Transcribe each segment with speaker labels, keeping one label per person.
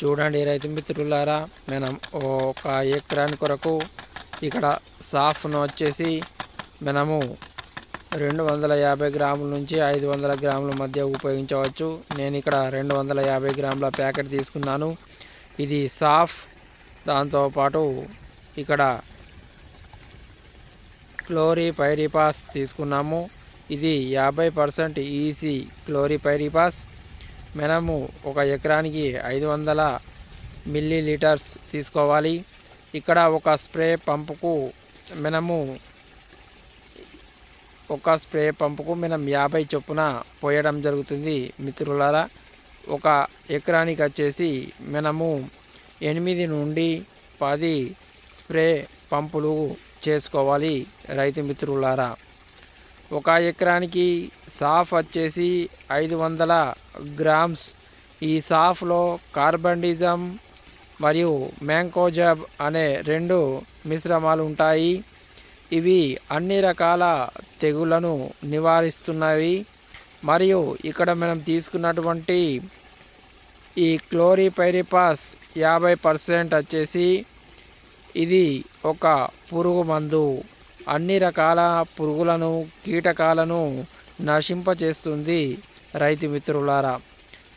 Speaker 1: చూడండి రైతు మిత్రులారా మనం ఒక ఎకరాని కొరకు ఇక్కడ సాఫ్ను వచ్చేసి మనము రెండు వందల యాభై గ్రాముల నుంచి ఐదు వందల గ్రాముల మధ్య ఉపయోగించవచ్చు. నేను ఇక్కడ రెండు వందల యాభై గ్రాముల ప్యాకెట్ తీసుకున్నాను. ఇది సాఫ్ దాంతోపాటు ఇక్కడ క్లోరిపైరిపాస్ తీసుకున్నాము. ఇది యాభై పర్సెంట్ ఈసీ క్లోరిపైరిపాస్. మనము ఒక ఎకరానికి ఐదు వందల మిల్లీ లీటర్స్ తీసుకోవాలి. ఇక్కడ ఒక స్ప్రే పంపుకు మనము ఒక స్ప్రే పంపుకు మనం యాభై చొప్పున పోయడం జరుగుతుంది మిత్రులారా. ఒక ఎకరానికి వచ్చేసి మనము ఎనిమిది నుండి పది స్ప్రే పంపులు చేసుకోవాలి రైతు మిత్రులారా. ఒక ఎకరానికి సాఫ్ వచ్చేసి ఐదు వందల గ్రామ్స్. ఈ సాఫ్లో కార్బండిజం మరియు మ్యాంకోజాబ్ అనే రెండు మిశ్రమాలు ఉంటాయి. ఇవి అన్ని రకాల తెగులను నివారిస్తున్నవి. మరియు ఇక్కడ మనం తీసుకున్నటువంటి ఈ క్లోరిపైరిపాస్ యాభై పర్సెంట్ వచ్చేసి ఇది ఒక పురుగు మందు. అన్ని రకాల పురుగులను కీటకాలను నశింపచేస్తుంది రైతు మిత్రులారా.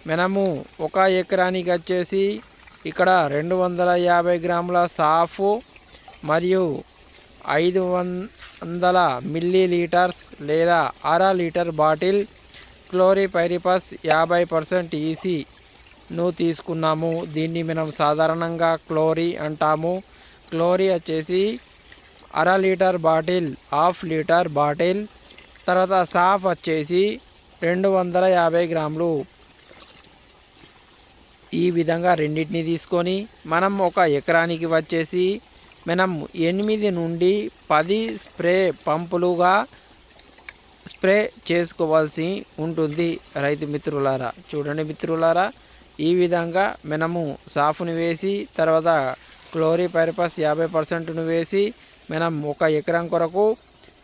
Speaker 1: మనము ఒక ఎకరానికి వచ్చేసి ఇక్కడ రెండు వందల యాభై గ్రాముల సాఫు మరియు ఐదు వందల మిల్లీ లీటర్స్ లేదా అర లీటర్ బాటిల్ క్లోరిపైరిపస్ యాభై పర్సెంట్ ఈసీను తీసుకున్నాము. దీన్ని మనం సాధారణంగా క్లోరీ అంటాము. క్లోరీ వచ్చేసి అర litre bottle half litre bottle తర్వాత సాఫ్ వచ్చేసి రెండు వందల యాభై గ్రాములు. ఈ విధంగా రెండింటిని తీసుకొని మనం ఒక ఎకరానికి వచ్చేసి మనం ఎనిమిది నుండి పది స్ప్రే పంపులుగా స్ప్రే చేసుకోవాల్సి ఉంటుంది రైతు మిత్రులారా. చూడండి మిత్రులారా ఈ విధంగా మనము సాఫ్ను వేసి తర్వాత క్లోరిపైరపస్ యాభై పర్సెంట్ను వేసి మనం ఒక ఎకరం కొరకు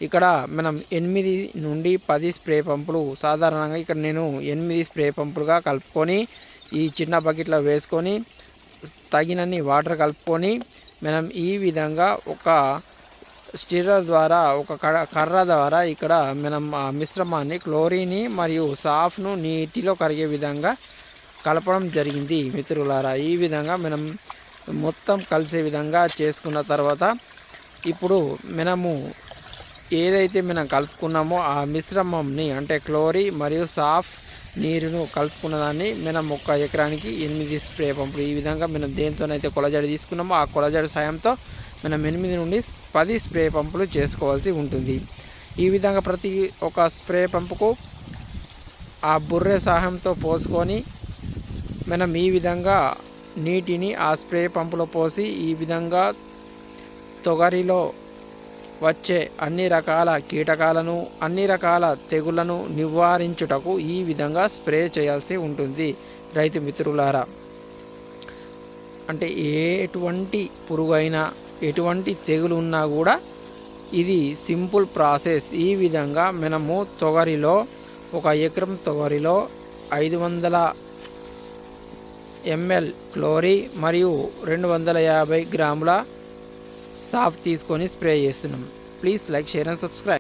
Speaker 1: ఇక్కడ మనం ఎనిమిది నుండి పది స్ప్రే పంపులు సాధారణంగా ఇక్కడ నేను ఎనిమిది స్ప్రే పంపులుగా కలుపుకొని ఈ చిన్న బకెట్లో వేసుకొని తగినన్ని వాటర్ కలుపుకొని మనం ఈ విధంగా ఒక స్టిరర్ ద్వారా ఒక కర్ర ద్వారా ఇక్కడ మనం ఆ మిశ్రమాన్ని క్లోరిని మరియు సాఫ్ను నీటిలో కరిగే విధంగా కలపడం జరిగింది మిత్రులారా. ఈ విధంగా మనం మొత్తం కలిసే విధంగా చేసుకున్న తర్వాత ఇప్పుడు మనము ఏదైతే మనం కలుపుకున్నామో ఆ మిశ్రమంని అంటే క్లోరి మరియు సాఫ్ నీరును కలుపుకున్న దాన్ని మనం ఒక ఎకరానికి ఎనిమిది స్ప్రే పంపులు. ఈ విధంగా మనం దేనితోనైతే కొలజడి తీసుకున్నామో ఆ కొలజడి సాయంతో మనం ఎనిమిది నుండి పది స్ప్రే పంపులు చేసుకోవాల్సి ఉంటుంది. ఈ విధంగా ప్రతి ఒక స్ప్రే పంపుకు ఆ బుర్రె సహాయంతో పోసుకొని మనం ఈ విధంగా నీటిని ఆ స్ప్రే పంపులో పోసి ఈ విధంగా తొగరిలో వచ్చే అన్ని రకాల కీటకాలను అన్ని రకాల తెగులను నివారించుటకు ఈ విధంగా స్ప్రే చేయాల్సి ఉంటుంది. రైతు మిత్రులారా అంటే ఎటువంటి పురుగైనా ఎటువంటి తెగులు ఉన్నా కూడా ఇది సింపుల్ ప్రాసెస్. ఈ విధంగా మనము తొగరిలో ఒక ఎకరం తొగరిలో ఐదు వందల ఎంఎల్ క్లోరీ మరియు రెండు వందల యాభై గ్రాముల సాఫ్ తీసుకొని స్ప్రే చేస్తున్నాం. Please like share and subscribe.